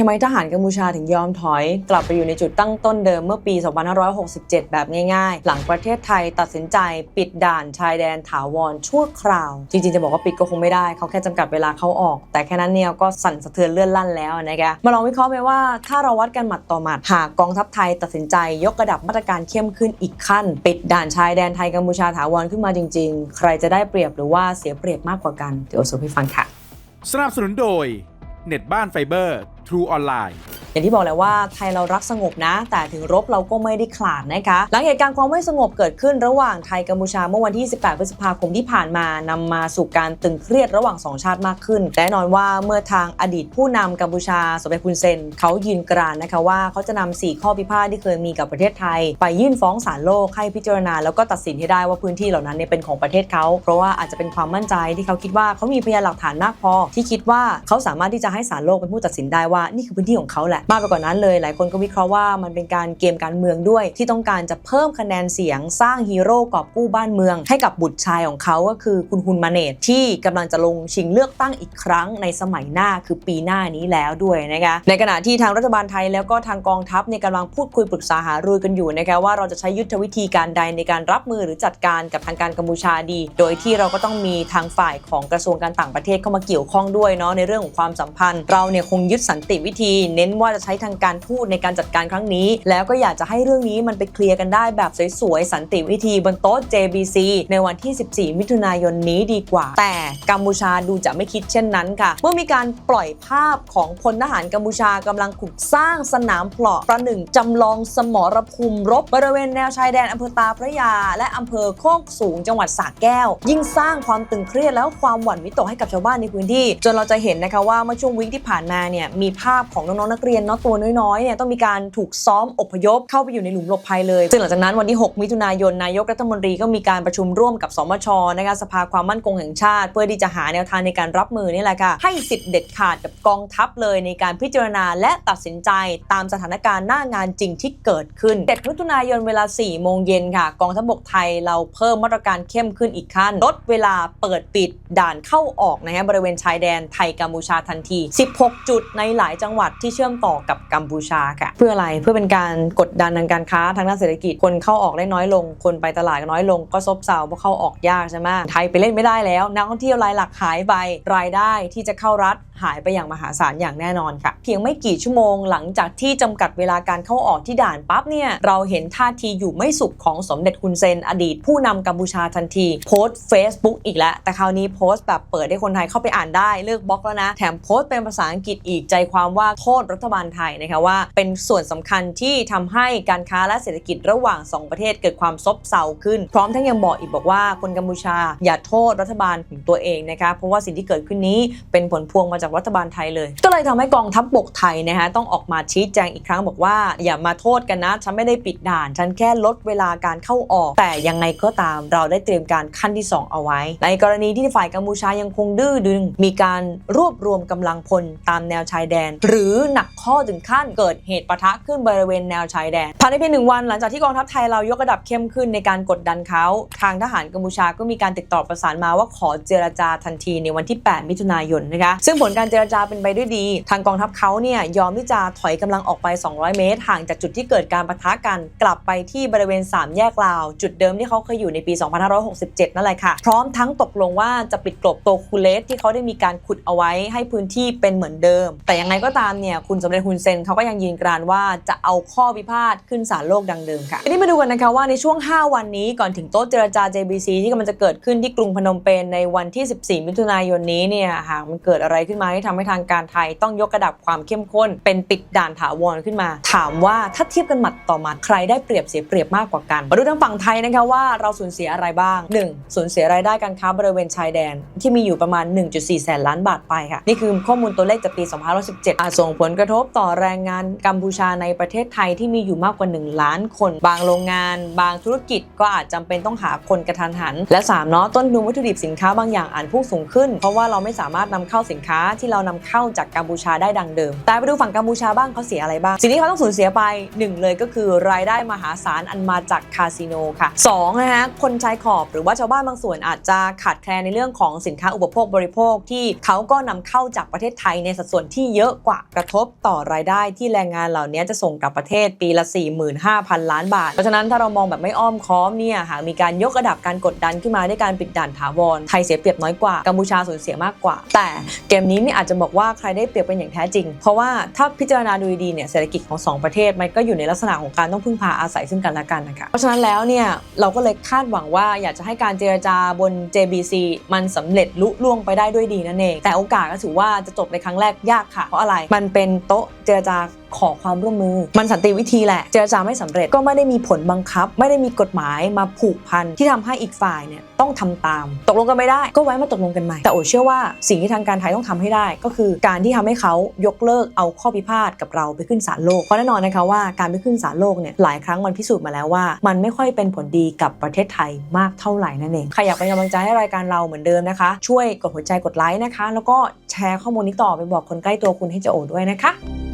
ทำไมทหารกัมพูชาถึงยอมถอย กลับไปอยู่ในจุดตั้งต้นเดิมเมื่อปี 2567 แบบง่ายๆ หลังประเทศไทยตัดสินใจปิดด่านชายแดนถาวรชั่วคราว จริงๆ จะบอกว่าปิดก็คงไม่ได้ เขาแค่จำกัดเวลาเข้าออก แต่แค่นั้นเนี่ยก็สั่นสะเทือนเลื่อนลั่นแล้วนะคะมาลองวิเคราะห์ไปว่าถ้าเราวัดกันหมัดต่อหมัดหากกองทัพไทยตัดสินใจยกระดับมาตรการเข้มขึ้นอีกขั้น ปิดด่านชายแดนไทยกัมพูชาถาวรขึ้นมาจริง ๆ ใครจะได้เปรียบหรือว่าเสียเปรียบมากกว่ากันเดี๋ยวสรุปให้ฟังค่ะสนับสนุนโดย เน็ตบ้านไฟเบอร์ True อ อย่างที่บอกแล้วว่าไทยเรารักสงบนะ แต่ถึงรบเราก็ไม่ได้ขลาดนะคะ หลังเหตุการณ์ความไม่สงบเกิดขึ้นระหว่างไทยกัมพูชาเมื่อวันที่ 18 พฤษภาคมที่ผ่านมานำมาสู่การตึงเครียดระหว่างสองชาติมากขึ้นแน่นอนว่าเมื่อทางอดีตผู้นำกัมพูชาสมเด็จคุณเซนเขายืนกรานนะคะว่าเขาจะนำ4ข้อพิพาทที่เคยมีกับประเทศไทย ไปยื่นฟ้องศาลโลกให้พิจารณา แล้วก็ตัดสินให้ได้ว่าพื้นที่เหล่านั้นเนี่ยเป็นของประเทศเขาเพราะว่าอาจจะเป็นความมั่นใจที่เขาคิดว่าเขามีพยานหลักฐานมากพอที่คิดว่าเขาสามารถที่จะให้ศาลโลกเป็นผู้ตัดสินได้ว่านี่คือพื้นที่ของเขาแหละมากไปกว่านั้นเลย หลายคนก็วิเคราะห์ว่ามันเป็นการเกมการเมืองด้วย ที่ต้องการจะเพิ่มคะแนนเสียงสร้างฮีโร่กอบกู้บ้านเมือง ให้กับบุตรชายของเขาก็คือคุณฮุนมาเนตที่กำลังจะลงชิงเลือกตั้งอีกครั้งในสมัยหน้าคือปีหน้านี้แล้วด้วยนะคะในขณะที่ทางรัฐบาลไทยแล้วก็ทางกองทัพเนี่ยกำลังพูดคุยปรึกษาหารือกันอยู่นะคะว่าเราจะใช้ยุทธวิธีการใดในการรับมือหรือจัดการกับทางการกัมพูชาดี โดยที่เราก็ต้องมีทางฝ่ายของกระทรวงการต่างประเทศเข้ามาเกี่ยวข้องด้วยเนาะในเรื่องของความสัมพันธ์ เราเนี่ยคงยึดสันติวิธี เน้นว่าใช้ทางการทูตในการจัดการครั้งนี้ แล้วก็อยากจะให้เรื่องนี้มันไปเคลียร์กันได้แบบสวยๆสันติวิธีบนโต๊ะ JBC ในวันที่ 14 มิถุนายนนี้ดีกว่า แต่กัมพูชาดูจะไม่คิดเช่นนั้นค่ะ เมื่อมีการปล่อยภาพของพลทหารกัมพูชากำลังขุดสร้างสนามเพลาะประหนึ่งจำลองสมรภูมิรบบริเวณแนวชายแดนอำเภอตาพระยา และอำเภอโคกสูงจังหวัดสระแก้ว ยิ่งสร้างความตึงเครียดแล้วความหวั่นวิตกให้กับชาวบ้านในพื้นที่ จนเราจะเห็นนะคะว่าเมื่อช่วงวิกที่ผ่านมาเนี่ยมีภาพของน้องๆนักเรียนเนาะตัวน้อยๆเนี่ยต้องมีการถูกซ้อมอพยพเข้าไปอยู่ในหลุมหลบภัยเลยซึ่งหลังจากนั้นวันที่ 6 มิถุนายนนายกรัฐมนตรีก็มีการประชุมร่วมกับสมชนะคะสภาความมั่นคงแห่งชาติ เพื่อที่จะหาแนวทางในการรับมือนี่แหละค่ะให้สิทธิ์เด็ดขาดกับกองทัพเลยในการพิจารณาและตัดสินใจตามสถานการณ์หน้างานจริงที่เกิดขึ้น 7 มิถุนายนเวลา 4 โมงเย็นค่ะ กองทัพบกไทยเราเพิ่มมาตรการเข้มขึ้นอีกขั้น ลดเวลาเปิดปิดด่านเข้าออกนะฮะบริเวณชายแดนไทยกัมพูชาทันที 16 จุดในหลายจังหวัดที่เชื่อมต่อกับกัมพูชาค่ะเพื่ออะไรเพื่อเป็นการกดดันทางการค้าทางด้านเศรษฐกิจคนเข้าออกได้น้อยลง คนไปตลาดก็น้อยลงก็ซบเซาเพราะเข้าออกยากใช่ไหมไทยไปเล่นไม่ได้แล้ว นักท่องเที่ยวรายหลักหายไปรายได้ที่จะเข้ารัฐหายไปอย่างมหาศาลอย่างแน่นอนค่ะ เพียงไม่กี่ชั่วโมงหลังจากที่จำกัดเวลาการเข้าออกที่ด่านปั๊บเนี่ยเราเห็นท่าทีอยู่ไม่สุขของสมเด็จคุณเซน อดีตผู้นำกัมพูชาทันที โพสต์ Facebook อีกแล้ว แต่คราวนี้โพสต์แบบเปิดให้คนไทยเข้าไปอ่านได้เลิกบล็อกแล้วนะ แถมโพสต์เป็นภาษาอังกฤษอีกใจความว่าโทษรัฐบาลไทยนะคะว่าเป็นส่วนสำคัญที่ทำให้การค้าและเศรษฐกิจระหว่างสองประเทศเกิดความซบเซาขึ้น พร้อมทั้งยังบอกอีกบอกว่าคนกัมพูชาอย่าโทษรัฐบาลของตัวเองนะคะเพราะว่าสิ่งที่เกิดขึ้นนี้เป็นผลพวงมาจากรัฐบาลไทยเลย ก็เลยทำให้กองทัพบบกไทยนะคะต้องออกมาชี้แจงอีกครั้งบอกว่า อย่ามาโทษกันนะฉันไม่ได้ปิดด่าน ฉันแค่ลดเวลาการเข้าออก แต่ยังไงก็ตามเราได้เตรียมการขั้นที่ 2 เอาไว้ ในกรณีที่ฝ่ายกัมพูชายังคงดื้อดึง มีการรวบรวมกำลังพลตามแนวชายแดน หรือหนักข้อถึงขั้นเกิดเหตุปะทะขึ้นบริเวณแนวชายแดนภายในเพียงหนึ่งวันหลังจากที่กองทัพไทยเรายกระดับเข้มขึ้นในการกดดันเขาทางทหารกัมพูชาก็มีการติดต่อประสานมาว่าขอเจรจาทันทีในวันที่ 8 มิถุนายนนะคะซึ่งผลการเจรจาเป็นไปด้วยดี ทางกองทัพเขาเนี่ยยอมที่จะถอยกำลังออกไป 200 เมตร ห่างจากจุดที่เกิดการปะทะกันกลับไปที่บริเวณ 3 แยกลาว จุดเดิมที่เขาเคยอยู่ในปี 2567 นั่นแหละค่ะ พร้อมทั้งตกลงว่าจะปิดกลบโตคูเลสที่เขาได้มีการขุดเอาไว้ให้พื้นที่เป็นเหมือนเดิม แต่ยังไงก็ตามเนี่ยคุณสมเด็จฮุนเซนเขาก็ยังยืนกรานว่าจะเอาข้อพิพาทขึ้นศาลโลกดังเดิมค่ะทีนี้มาดูกันนะคะว่าในช่วง 5 วันนี้ก่อนถึงโต๊ะเจรจา JBC ที่กำลังจะเกิดขึ้นที่กรุงพนมเปญในวันที่ 14 มิถุนายนนี้เนี่ยหากมันเกิดอะไรขึ้นมาที่ทำให้ทางการไทยต้องยกระดับความเข้มข้น เป็นปิดด่านถาวรขึ้นมา ถามว่าถ้าเทียบกันหมัดต่อหมัดใครได้เปรียบเสียเปรียบมากกว่ากันมาดูทางฝั่งไทยนะคะว่าเราสูญเสียอะไรบ้าง 1. สูญเสียรายได้การค้าบริเวณชายแดน ที่มีอยู่ประมาณ 1.4 แสนล้านบาทไปค่ะนี่คือข้อมูลตัวเลขจากปี 2517อาจส่งผลกระทบต่อแรงงานกัมพูชาในประเทศไทยที่มีอยู่มากกว่า 1 ล้านคน บางโรงงาน บางธุรกิจก็อาจจำเป็นต้องหาคนกระทันหัน และ3เนาะต้นทุนวัตถุดิบสินค้าบางอย่างอาจพุ่งสูงขึ้น เพราะว่าเราไม่สามารถนำเข้าสินค้าที่เรานำเข้าจากกัมพูชาได้ดังเดิม แต่ไปดูฝั่งกัมพูชาบ้างเขาเสียอะไรบ้าง สิ่งที่เขาต้องสูญเสียไป 1 เลยก็คือรายได้มหาศาลอันมาจากคาสิโนค่ะ2นะฮะคนชายขอบหรือว่าชาวบ้านบางส่วนอาจจะขาดแคลนในเรื่องของสินค้าอุปโภคบริโภคที่เขาก็นำเข้าจากประเทศไทยในสัดส่วนที่เยอะกว่ากระทบต่ออรายได้ที่แรงงานเหล่านี้จะส่งกลับประเทศปีละ 45,000 ล้านบาท เพราะฉะนั้นถ้าเรามองแบบไม่อ้อมค้อมเนี่ยหากมีการยกระดับการกดดันขึ้นมาด้วยการปิดด่านถาวรไทยเสียเปรียบน้อยกว่ากัมพูชาสูญเสียมากกว่า แต่เกมนี้เนี่อาจจะบอกว่าใครได้เปรียบเป็นอย่างแท้จริง เพราะว่าถ้าพิจารณาดูดีเนี่ยเศรษฐกิจของสองประเทศมันก็อยู่ในลักษณะของการต้องพึ่งพาอาศัยซึ่งกันและกันนะคะเพราะฉะนั้นแล้วเนี่ยเราก็เลยคาดหวังว่าอยากจะให้การเจรจาบน JBC มันสำเร็จลุล่วงไปได้ด้วยดีนั่นเองแต่โอกาสก็ถือว่าจะจบในครั้งแรกยากค่ะเพราะอะไรมันเป็นโต๊ะเจรจาขอความร่วมมือ มันสันติวิธีแหละ เจรจาไม่สำเร็จก็ไม่ได้มีผลบังคับ ไม่ได้มีกฎหมายมาผูกพันที่ทำให้อีกฝ่ายเนี่ยต้องทำตาม ตกลงกันไม่ได้ก็ไว้มาตกลงกันใหม่ แต่โอเชื่อว่าสิ่งที่ทางการไทยต้องทำให้ได้ ก็คือการที่ทำให้เขายกเลิกเอาข้อพิพาทกับเราไปขึ้นศาลโลกเพราะแน่นอนนะคะว่าการไปขึ้นศาลโลกเนี่ยหลายครั้งมันพิสูจน์มาแล้วว่า มันไม่ค่อยเป็นผลดีกับประเทศไทยมากเท่าไหร่นั่นเองใครอยากเป็นกำลังใจให้รายการเราเหมือนเดิมนะคะ ช่วยกดหัวใจกดไลค์นะคะ แล้วก็แชร์ข้อมูลนี้ต่อไปบอกคนใกล้ตัวคุณให้เจะโอด้วยนะคะ